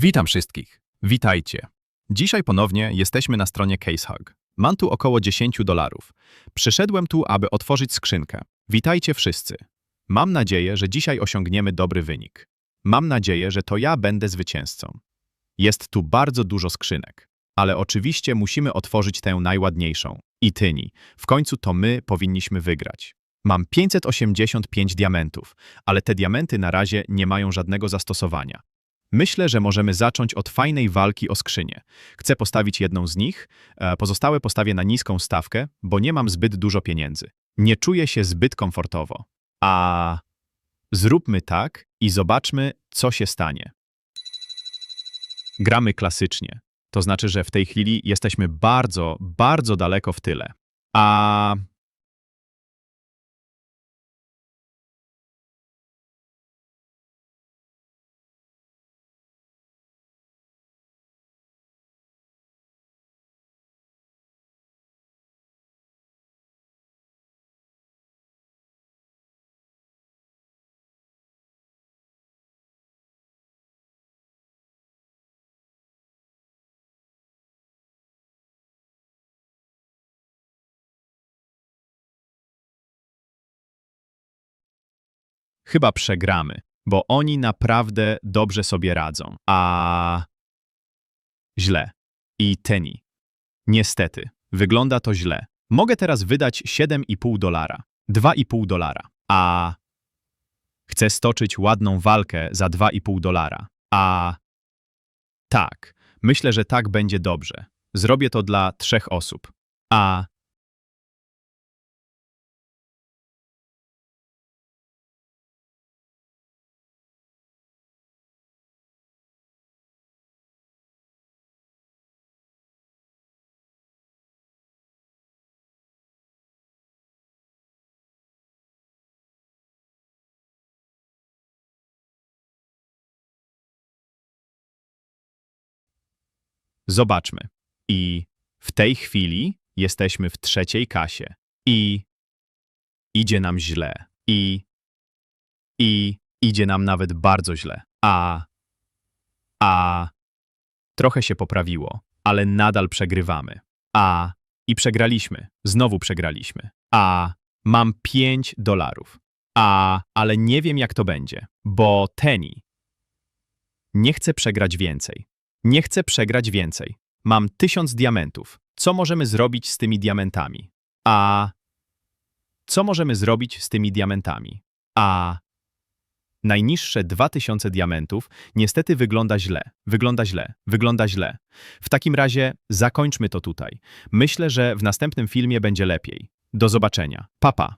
Witam wszystkich. Witajcie. Dzisiaj ponownie jesteśmy na stronie CaseHug. Mam tu około 10 dolarów. Przyszedłem tu, aby otworzyć skrzynkę. Witajcie wszyscy. Mam nadzieję, że dzisiaj osiągniemy dobry wynik. Mam nadzieję, że to ja będę zwycięzcą. Jest tu bardzo dużo skrzynek, ale oczywiście musimy otworzyć tę najładniejszą. I tyni. W końcu to my powinniśmy wygrać. Mam 585 diamentów, ale te diamenty na razie nie mają żadnego zastosowania. Myślę, że możemy zacząć od fajnej walki o skrzynię. Chcę postawić jedną z nich, e, pozostałe postawię na niską stawkę, bo nie mam zbyt dużo pieniędzy. Nie czuję się zbyt komfortowo. A zróbmy tak i zobaczmy, co się stanie. Gramy klasycznie. To znaczy, że w tej chwili jesteśmy bardzo, bardzo daleko w tyle. A chyba przegramy, bo oni naprawdę dobrze sobie radzą. A źle. I Teni. Niestety, wygląda to źle. Mogę teraz wydać 7,5 dolara, 2,5 dolara. A chcę stoczyć ładną walkę za 2,5 dolara. A tak, myślę, że tak będzie dobrze. Zrobię to dla trzech osób. A Zobaczmy. I w tej chwili jesteśmy w trzeciej kasie. I idzie nam źle. I i idzie nam nawet bardzo źle. A a trochę się poprawiło, ale nadal przegrywamy. A i przegraliśmy. Znowu przegraliśmy. A mam 5 dolarów. A ale nie wiem jak to będzie, bo Teni nie chcę przegrać więcej. Nie chcę przegrać więcej. Mam tysiąc diamentów. Co możemy zrobić z tymi diamentami? A co możemy zrobić z tymi diamentami? A najniższe 2000 diamentów niestety wygląda źle, wygląda źle, wygląda źle. W takim razie zakończmy to tutaj. Myślę, że w następnym filmie będzie lepiej. Do zobaczenia. Papa.